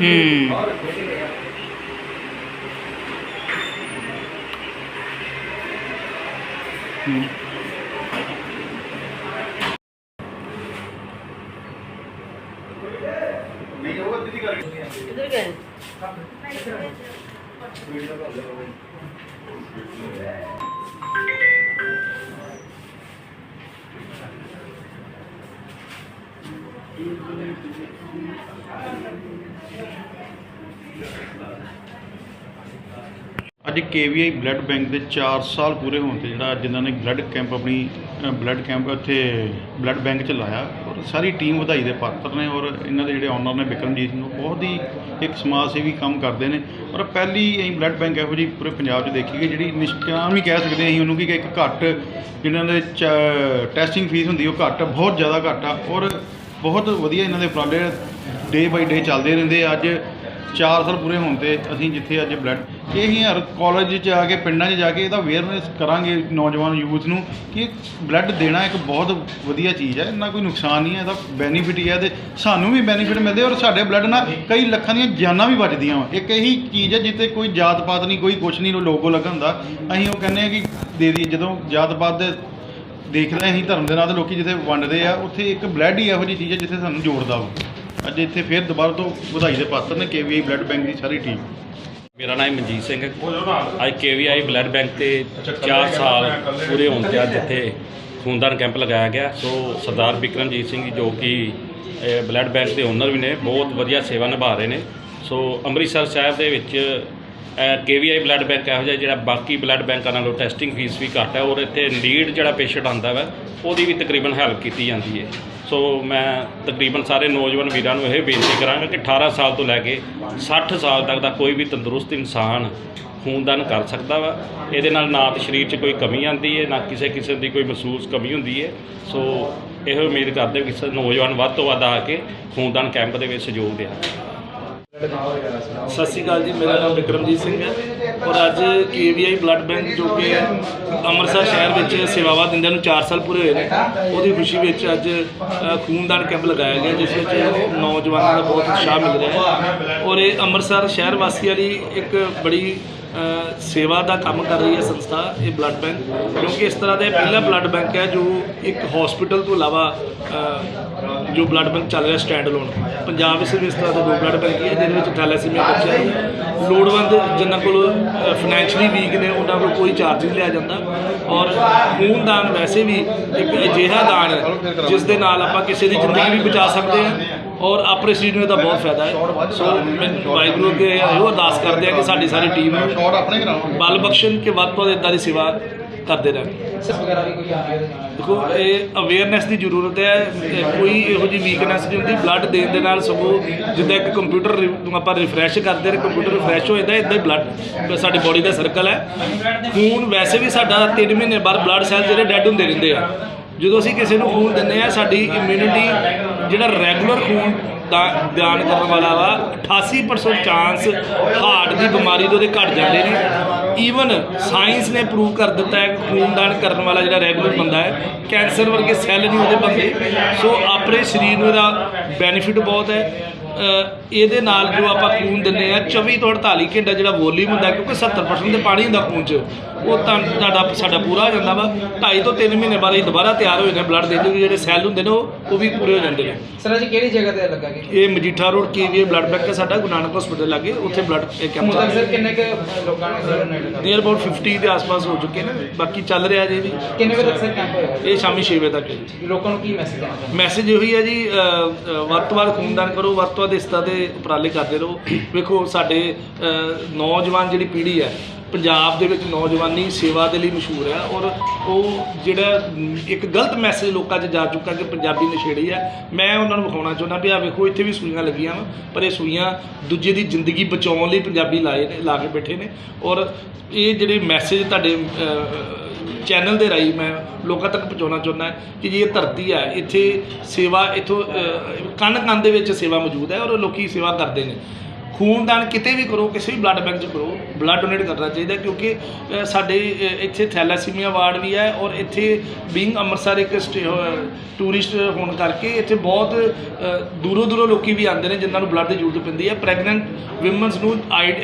ਹੂੰ ਹੂੰ ਅੱਜ ਕੇਵੀਆਈ ਬਲੱਡ ਬੈਂਕ ਦੇ 4 ਸਾਲ ਪੂਰੇ ਹੋਣ ਤੇ ਜਿਹੜਾ ਜਿਨ੍ਹਾਂ ਨੇ ਬਲੱਡ ਕੈਂਪ ਆਪਣੀ ਬਲੱਡ ਕੈਂਪ ਇੱਥੇ ਬਲੱਡ ਬੈਂਕ ਚ ਲਾਇਆ, ਔਰ ਸਾਰੀ ਟੀਮ ਵਧਾਈ ਦੇ ਪਾਤਰ ਨੇ, ਔਰ ਇਹਨਾਂ ਦੇ ਜਿਹੜੇ ਓਨਰ ਨੇ ਬਿਕਰਮਜੀਤ ਸਿੰਘ, ਉਹ ਬਹੁਤ ਹੀ ਇੱਕ ਸਮਾਜ ਸੇਵੀ ਕੰਮ ਕਰਦੇ ਨੇ। ਔਰ ਪਹਿਲੀ ਅਸੀਂ ਬਲੱਡ ਬੈਂਕ ਇਹੋ ਜਿਹੀ ਪੂਰੇ ਪੰਜਾਬ 'ਚ ਦੇਖੀ ਗਈ ਜਿਹੜੀ ਨਿਸ਼ਕਾਮ ਹੀ ਕਹਿ ਸਕਦੇ ਅਸੀਂ ਉਹਨੂੰ ਕਿ ਇੱਕ ਘੱਟ ਜਿਹਨਾਂ ਦੇ ਟੈਸਟਿੰਗ ਫੀਸ ਹੁੰਦੀ ਉਹ ਘੱਟ, ਬਹੁਤ ਜ਼ਿਆਦਾ ਘੱਟ ਆ, ਔਰ ਬਹੁਤ ਵਧੀਆ ਇਹਨਾਂ ਦੇ ਉਪਰਾਲੇ ਡੇ ਬਾਈ ਡੇ ਚੱਲਦੇ ਰਹਿੰਦੇ ਅੱਜ 4 ਸਾਲ ਪੂਰੇ ਹੋਣ ਤੇ ਅਸੀਂ ਜਿੱਥੇ ਅੱਜ ਬਲੱਡ ਇਹ ਹੀ ਹਰ ਕਾਲਜ 'ਚ ਆ ਕੇ, ਪਿੰਡਾਂ 'ਚ ਜਾ ਕੇ ਇਹਦਾ ਅਵੇਅਰਨੈਸ ਕਰਾਂਗੇ ਨੌਜਵਾਨ ਯੂਥ ਨੂੰ ਕਿ ਬਲੱਡ ਦੇਣਾ ਇੱਕ ਬਹੁਤ ਵਧੀਆ ਚੀਜ਼ ਹੈ। ਇੰਨਾ ਕੋਈ ਨੁਕਸਾਨ ਨਹੀਂ ਹੈ, ਇਹਦਾ ਬੈਨੀਫਿਟ ਹੀ ਹੈ ਤੇ ਸਾਨੂੰ ਵੀ ਬੈਨੀਫਿਟ ਮਿਲਦੇ ਔਰ ਸਾਡੇ ਬਲੱਡ ਨਾਲ ਕਈ ਲੱਖਾਂ ਦੀਆਂ ਜਾਨਾਂ ਵੀ ਬਚਦੀਆਂ ਵਾ। ਇੱਕ ਇਹੀ ਚੀਜ਼ ਹੈ ਜਿੱਤੇ ਕੋਈ ਜਾਤ ਪਾਤ ਨਹੀਂ, ਕੋਈ ਕੁਛ ਨਹੀਂ, ਲੋਗੋ ਲੱਗਾ ਹੁੰਦਾ ਅਸੀਂ ਉਹ ਕਹਿੰਦੇ ਆ ਕਿ ਦੇ ਦਈਏ, ਜਦੋਂ ਜਾਤ ਪਾਤ ਦੇ ਦੇਖਦੇ ਅਸੀਂ ਧਰਮ ਦੇ ਨਾਲ ਤੇ ਲੋਕੀ ਜਿੱਥੇ ਵੰਡਦੇ ਆ, ਉੱਥੇ ਇੱਕ ਬਲੱਡ ਹੀ ਇਹੋ ਜਿਹੀ ਚੀਜ਼ ਹੈ ਜਿੱਥੇ ਸਾਨੂੰ ਜੋੜਦਾ ਵਾ। ਅੱਜ ਇੱਥੇ ਫਿਰ ਦੁਬਾਰਾ ਤੋਂ ਵਧਾਈ ਦੇ ਪਾਤਰ ਨੇ ਕੇਵੀਆਈ ਬਲੱਡ ਬੈਂਕ ਦੀ ਸਾਰੀ ਟੀਮ ਮੇਰਾ ਨਾਮ ਮਨਜੀਤ ਸਿੰਘ ਹੈ। ਅੱਜ ਕੇਵੀਆਈ ਬਲੱਡ ਬੈਂਕ ਤੇ 4 ਸਾਲ ਪੂਰੇ ਹੋਣ ਤੇ ਅੱਜ ਇੱਥੇ ਖੂਨਦਾਨ ਕੈਂਪ ਲਗਾਇਆ ਗਿਆ। ਸੋ ਸਰਦਾਰ ਬਿਕਰਮਜੀਤ ਸਿੰਘ ਜੀ ਜੋ ਕਿ ਬਲੱਡ ਬੈਂਕ ਦੇ ਓਨਰ ਵੀ ਨੇ ਬਹੁਤ ਵਧੀਆ ਸੇਵਾ ਨਿਭਾ ਰਹੇ ਨੇ। ਸੋ ਅੰਮ੍ਰਿਤਸਰ ਸ਼ਹਿਰ ਦੇ ਵਿੱਚ ਕੇਵੀਆਈ ਬਲੱਡ ਬੈਂਕ ਇਹੋ ਜਿਹਾ ਜਿਹੜਾ ਬਾਕੀ ਬਲੱਡ ਬੈਂਕਾਂ ਨਾਲੋਂ ਟੈਸਟਿੰਗ ਫੀਸ ਵੀ ਘੱਟ ਹੈ ਔਰ ਇੱਥੇ ਨੀਡ ਜਿਹੜਾ ਪੇਸ਼ੈਂਟ ਆਉਂਦਾ ਵਾ ਉਹਦੀ ਵੀ ਤਕਰੀਬਨ ਹੈਲਪ ਕੀਤੀ ਜਾਂਦੀ ਹੈ। ਸੋ ਮੈਂ ਤਕਰੀਬਨ ਸਾਰੇ ਨੌਜਵਾਨ ਵੀਰਾਂ ਨੂੰ ਇਹ ਬੇਨਤੀ ਕਰਾਂਗਾ ਕਿ 18 ਸਾਲ ਤੋਂ ਲੈ ਕੇ 60 ਸਾਲ ਤੱਕ ਦਾ ਕੋਈ ਵੀ ਤੰਦਰੁਸਤ ਇਨਸਾਨ ਖੂਨਦਾਨ ਕਰ ਸਕਦਾ ਵਾ। ਇਹਦੇ ਨਾਲ ਨਾ ਤਾਂ ਸਰੀਰ 'ਚ ਕੋਈ ਕਮੀ ਆਉਂਦੀ ਹੈ, ਨਾ ਕਿਸੇ ਕਿਸਮ ਦੀ ਕੋਈ ਮਹਿਸੂਸ ਕਮੀ ਹੁੰਦੀ ਹੈ। ਸੋ ਇਹੋ ਉਮੀਦ ਕਰਦੇ ਹਾਂ ਕਿ ਸ- ਨੌਜਵਾਨ ਵੱਧ ਤੋਂ ਵੱਧ ਆ ਕੇ ਖੂਨਦਾਨ ਕੈਂਪ ਦੇ ਵਿੱਚ ਸਹਿਯੋਗ ਦੇਣ। ਸਤਿ ਸ਼੍ਰੀ ਅਕਾਲ ਜੀ, ਮੇਰਾ ਨਾਮ ਵਿਕਰਮਜੀਤ ਸਿੰਘ ਹੈ। ਔਰ ਅੱਜ ਕੇਵੀਆਈ ਬਲੱਡ ਬੈਂਕ ਜੋ ਕਿ ਅੰਮ੍ਰਿਤਸਰ ਸ਼ਹਿਰ ਵਿੱਚ ਸੇਵਾਵਾਂ ਦਿੰਦਿਆਂ ਨੂੰ 4 ਸਾਲ ਪੂਰੇ ਹੋਏ ਨੇ, ਉਹਦੀ ਖੁਸ਼ੀ ਵਿੱਚ ਅੱਜ ਖੂਨਦਾਨ ਕੈਂਪ ਲਗਾਇਆ ਗਿਆ, ਜਿਸ ਵਿੱਚ ਨੌਜਵਾਨਾਂ ਦਾ ਬਹੁਤ ਉਤਸ਼ਾਹ ਮਿਲ ਰਿਹਾ ਹੈ। ਔਰ ਇਹ ਅੰਮ੍ਰਿਤਸਰ ਸ਼ਹਿਰ ਵਾਸੀਆਂ ਲਈ ਇੱਕ ਬੜੀ ਸੇਵਾ ਦਾ ਕੰਮ ਕਰ ਰਹੀ ਹੈ ਸੰਸਥਾ, ਇਹ ਬਲੱਡ ਬੈਂਕ ਕਿਉਂਕਿ ਇਸ ਤਰ੍ਹਾਂ ਦਾ ਇਹ ਪਹਿਲਾ ਬਲੱਡ ਬੈਂਕ ਹੈ ਜੋ ਇੱਕ ਹਸਪੀਟਲ ਤੋਂ ਇਲਾਵਾ ਜੋ ਬਲੱਡ ਬੈਂਕ ਚੱਲ ਰਿਹਾ ਸਟੈਂਡ ਲੋਨ ਪੰਜਾਬ ਵਿੱਚ ਸਿਰਫ ਇਸ ਤਰ੍ਹਾਂ ਦੇ ਦੋ ਬਲੱਡ ਬੈਂਕ ਹੀ ਹੈ, ਜਿਹਦੇ ਵਿੱਚ ਥੈਲੇਸੀਮੀਆ ਬੱਚਿਆਂ ਨੂੰ ਲੋੜਵੰਦ ਜਿਨ੍ਹਾਂ ਕੋਲ ਫਾਈਨੈਂਸ਼ਲੀ ਵੀਕ ਨੇ, ਉਹਨਾਂ ਕੋਲ ਕੋਈ ਚਾਰਜ ਨਹੀਂ ਲਿਆ ਜਾਂਦਾ। ਔਰ ਖੂਨ ਦਾਨ ਵੈਸੇ ਵੀ ਇੱਕ ਅਜਿਹਾ ਦਾਨ ਹੈ, ਜਿਸ ਦੇ ਨਾਲ ਆਪਾਂ ਕਿਸੇ ਦੀ ਜ਼ਿੰਦਗੀ ਵੀ ਬਚਾ ਸਕਦੇ ਹਾਂ ਔਰ ਆਪਣੇ ਸਰੀਰ ਨੂੰ ਇਹਦਾ ਬਹੁਤ ਫਾਇਦਾ ਹੈ। ਸੋ ਮੈਂ ਵਾਹਿਗੁਰੂ ਅੱਗੇ ਇਹੋ ਅਰਦਾਸ ਕਰਦੇ ਆ ਕਿ ਸਾਡੀ ਸਾਰੀ ਟੀਮ ਨੂੰ ਬਲ ਬਖਸ਼ਣ ਕਿ ਵੱਧ ਤੋਂ ਵੱਧ ਇਦਾਂ ਦੀ ਸੇਵਾ ਕਰਦੇ ਰਹਿਣ ਦੇਖੋ, ਇਹ ਅਵੇਅਰਨੈਸ ਦੀ ਜ਼ਰੂਰਤ ਹੈ ਇਹ ਕੋਈ ਇਹੋ ਜਿਹੀ ਵੀਕਨੈਸ ਨਹੀਂ ਹੁੰਦੀ। ਬਲੱਡ ਦੇਣ ਦੇ ਨਾਲ ਸਗੋਂ ਜਿੱਦਾਂ ਇੱਕ ਕੰਪਿਊਟਰ ਰਿ- ਆਪਾਂ ਰਿਫਰੈਸ਼ ਕਰਦੇ ਨੇ ਕੰਪਿਊਟਰ ਰਿਫਰੈਸ਼ ਹੋ ਜਾਂਦਾ ਇਦਾਂ ਹੀ ਬਲੱਡ ਸਾਡੀ ਬੋਡੀ ਦਾ ਸਰਕਲ ਹੈ। ਖੂਨ ਵੈਸੇ ਵੀ ਸਾਡਾ 3 ਮਹੀਨੇ ਬਾਅਦ ਬਲੱਡ ਸੈੱਲ ਜਿਹੜੇ ਡੈੱਡ ਹੁੰਦੇ ਰਹਿੰਦੇ ਆ। ਜਦੋਂ ਅਸੀਂ ਕਿਸੇ ਨੂੰ ਖੂਨ ਦਿੰਦੇ ਆ ਸਾਡੀ ਇਮਿਊਨਿਟੀ ਜਿਹੜਾ ਰੈਗੂਲਰ ਖੂਨ ਦਾ ਦਾਨ ਕਰਨ ਵਾਲਾ ਵਾ 88% ਚਾਂਸ ਹਾਰਟ ਦੀ ਬਿਮਾਰੀ ਦੇ ਉਹਦੇ ਘਟ ਜਾਂਦੇ ਨੇ। ਈਵਨ ਸਾਇੰਸ ਨੇ ਪ੍ਰੂਵ ਕਰ ਦਿੱਤਾ ਹੈ ਕਿ ਖੂਨਦਾਨ ਕਰਨ ਵਾਲਾ ਜਿਹੜਾ ਰੈਗੂਲਰ ਬੰਦਾ ਹੈ ਕੈਂਸਰ ਵਰਗੇ ਸੈੱਲ ਨਹੀਂ ਉਹਦੇ ਬੰਦੇ। ਸੋ ਆਪਣੇ ਸਰੀਰ ਨੂੰ ਇਹਦਾ ਬੈਨੀਫਿਟ ਬਹੁਤ ਹੈ। ਇਹਦੇ ਨਾਲ ਜੋ ਆਪਾਂ ਖੂਨ ਦਿੰਨੇ ਆ 24 ਤੋਂ 48 ਘੰਟਾ ਜਿਹੜਾ ਵੋਲੀਅਮ ਹੁੰਦਾ ਕਿਉਂਕਿ 70% ਤੇ ਪਾਣੀ ਹੁੰਦਾ ਖੂਨ 'ਚ ਉਹ ਤਾਂ ਤੁਹਾਡਾ ਸਾਡਾ ਪੂਰਾ ਹੋ ਜਾਂਦਾ ਵਾ। 2.5 ਤੋਂ 3 ਮਹੀਨੇ ਬਾਅਦ ਇਹ ਦੁਬਾਰਾ ਤਿਆਰ ਹੋ ਜਾਂਦੇ ਬਲੱਡ ਦੇ ਦਿੰਦੇ ਜਿਹੜੇ ਸੈੱਲ ਹੁੰਦੇ ਨੇ ਉਹ ਉਹ ਵੀ ਪੂਰੇ ਹੋ ਜਾਂਦੇ ਨੇ। ਸਰ ਜੀ ਕਿਹੜੀ ਜਗ੍ਹਾ ਤੇ ਲੱਗਾ ਇਹ Majitha road KVA blood bank ਹੈ ਸਾਡਾ ਗੁਰੂ ਨਾਨਕ ਹਸਪੀਟਲ ਲਾਗੇ ਉੱਥੇ ਬਲੱਡ ਕੈਂਪ ਚੱਲ ਸਰ ਕਿੰਨੇ ਕੁ ਲੋਕਾਂ ਨੇ ਸਰ ਨੀਅਰ ਅਬਾਊਟ 50 ਦੇ ਆਸ-ਪਾਸ ਹੋ ਚੁੱਕੇ ਨੇ ਬਾਕੀ ਚੱਲ ਰਿਹਾ ਜੀ ਵੀ। ਕਿੰਨੇ ਵਜੇ ਤੱਕ ਸਰ ਕੈਂਪ ਹੋਏਗਾ ਇਹ ਸ਼ਾਮੀ 6 ਵਜੇ ਤੱਕ ਜੀ। ਲੋਕਾਂ ਨੂੰ ਕੀ ਮੈਸੇਜ ਦੇਣਾ ਮੈਸੇਜ ਇਹੀ ਹੈ ਜੀ ਵੱਧ ਤੋਂ ਵੱਧ ਖੂਨਦਾਨ ਕਰੋ ਵੱਧ ਤੋਂ ਵੱਧ ਇਸ ਤਰ੍ਹਾਂ ਦੇ ਉਪਰਾਲੇ ਕਰਦੇ ਰਹੋ। ਵੇਖੋ, ਸਾਡੇ ਨੌਜਵਾਨ ਜਿਹੜੀ ਪੀੜ੍ਹੀ ਹੈ, ਪੰਜਾਬ ਦੇ ਵਿੱਚ ਨੌਜਵਾਨੀ ਸੇਵਾ ਦੇ ਲਈ ਮਸ਼ਹੂਰ ਹੈ ਔਰ ਉਹ ਜਿਹੜਾ ਇੱਕ ਗਲਤ ਮੈਸੇਜ ਲੋਕਾਂ 'ਚ ਜਾ ਚੁੱਕਾ ਕਿ ਪੰਜਾਬੀ ਨਸ਼ੇੜੀ ਹੈ। ਮੈਂ ਉਹਨਾਂ ਨੂੰ ਵਿਖਾਉਣਾ ਚਾਹੁੰਦਾ ਵੀ ਆ ਵੇਖੋ, ਇੱਥੇ ਵੀ ਸੂਈਆਂ ਲੱਗੀਆਂ ਵਾ, ਪਰ ਇਹ ਸੂਈਆਂ ਦੂਜੇ ਦੀ ਜ਼ਿੰਦਗੀ ਬਚਾਉਣ ਲਈ ਪੰਜਾਬੀ ਲਾਏ ਨੇ, ਲਾ ਕੇ ਬੈਠੇ ਨੇ ਔਰ ਇਹ ਜਿਹੜੇ ਮੈਸੇਜ ਤੁਹਾਡੇ ਚੈਨਲ ਦੇ ਰਾਹੀਂ ਮੈਂ ਲੋਕਾਂ ਤੱਕ ਪਹੁੰਚਾਉਣਾ ਚਾਹੁੰਦਾ ਕਿ ਜੀ ਇਹ ਧਰਤੀ ਹੈ, ਇੱਥੇ ਸੇਵਾ, ਇਥੋਂ ਕੰਨ ਕੰਨ ਦੇ ਵਿੱਚ ਸੇਵਾ ਮੌਜੂਦ ਹੈ ਔਰ ਲੋਕੀ ਸੇਵਾ ਕਰਦੇ ਨੇ। ਖੂਨਦਾਨ ਕਿਤੇ ਵੀ ਕਰੋ ਕਿਸੇ ਵੀ ਬਲੱਡ ਬੈਂਕ 'ਚ ਕਰੋ ਬਲੱਡ ਡੋਨੇਟ ਕਰਨਾ ਚਾਹੀਦਾ ਕਿਉਂਕਿ ਸਾਡੇ ਇੱਥੇ ਥੈਲਾਸੀਮੀਆ ਵਾਰਡ ਵੀ ਹੈ ਔਰ ਇੱਥੇ ਬੀਇੰਗ ਅੰਮ੍ਰਿਤਸਰ ਇੱਕ ਟੂਰਿਸਟ ਹੋਣ ਕਰਕੇ ਇੱਥੇ ਬਹੁਤ ਦੂਰੋਂ ਦੂਰੋਂ ਲੋਕੀ ਵੀ ਆਉਂਦੇ ਨੇ ਜਿਨ੍ਹਾਂ ਨੂੰ ਬਲੱਡ ਦੀ ਜ਼ਰੂਰਤ ਪੈਂਦੀ ਹੈ। ਪ੍ਰੈਗਨੈਂਟ ਵਿਮਨਸ ਨੂੰ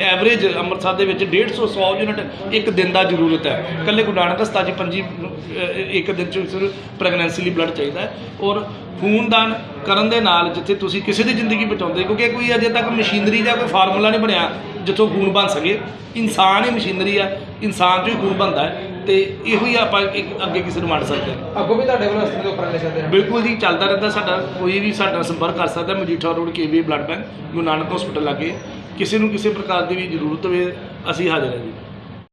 ਐਵਰੇਜ ਅੰਮ੍ਰਿਤਸਰ ਦੇ ਵਿੱਚ 150 100 ਯੂਨਿਟ ਇੱਕ ਦਿਨ ਦਾ ਜ਼ਰੂਰਤ ਹੈ। ਇਕੱਲੇ ਗੁਰੂ ਨਾਨਕ ਹਸਪਤਾਲ 'ਚ ਪੰਜੀ ਅ, ਇੱਕ ਦਿਨ 'ਚ ਪ੍ਰੈਗਨੈਂਸੀ ਲਈ ਬਲੱਡ ਚਾਹੀਦਾ ਹੈ। ਔਰ ਖੂਨਦਾਨ ਕਰਨ ਦੇ ਨਾਲ ਜਿੱਥੇ ਤੁਸੀਂ ਕਿਸੇ ਦੀ ਜ਼ਿੰਦਗੀ ਬਚਾਉਂਦੇ ਕਿਉਂਕਿ ਕੋਈ ਅਜੇ ਤੱਕ ਮਸ਼ੀਨਰੀ ਜਾਂ ਕੋਈ ਫਾਰਮੂਲਾ ਨਹੀਂ ਬਣਿਆ ਜਿੱਥੋਂ ਖੂਨ ਬਣ ਸਕੇ। ਇਨਸਾਨ ਹੀ ਮਸ਼ੀਨਰੀ ਆ ਇਨਸਾਨ 'ਚੋਂ ਹੀ ਖੂਨ ਬਣਦਾ ਹੈ ਤੇ ਇਹੋ ਹੀ ਆਪਾਂ ਇੱਕ ਅੱਗੇ ਕਿਸੇ ਨੂੰ ਵੰਡ ਸਕਦੇ ਹਾਂ। ਅੱਗੋਂ ਵੀ ਤੁਹਾਡੇ ਵੱਲੋਂ ਇਸ ਤਰ੍ਹਾਂ ਦੇ ਉਪਰਾਲੇ ਚੱਲਦੇ ਰਹਿਣ ਬਿਲਕੁਲ ਜੀ ਚੱਲਦਾ ਰਹਿੰਦਾ ਸਾਡਾ। ਕੋਈ ਵੀ ਸਾਡਾ ਸੰਪਰਕ ਕਰ ਸਕਦਾ Majitha road KV blood bank Guru Nanak hospital ਲਾਗੇ। ਕਿਸੇ ਨੂੰ ਕਿਸੇ ਪ੍ਰਕਾਰ ਦੀ ਵੀ ਜ਼ਰੂਰਤ ਹੋਵੇ ਅਸੀਂ ਹਾਜ਼ਰ ਹਾਂ ਜੀ।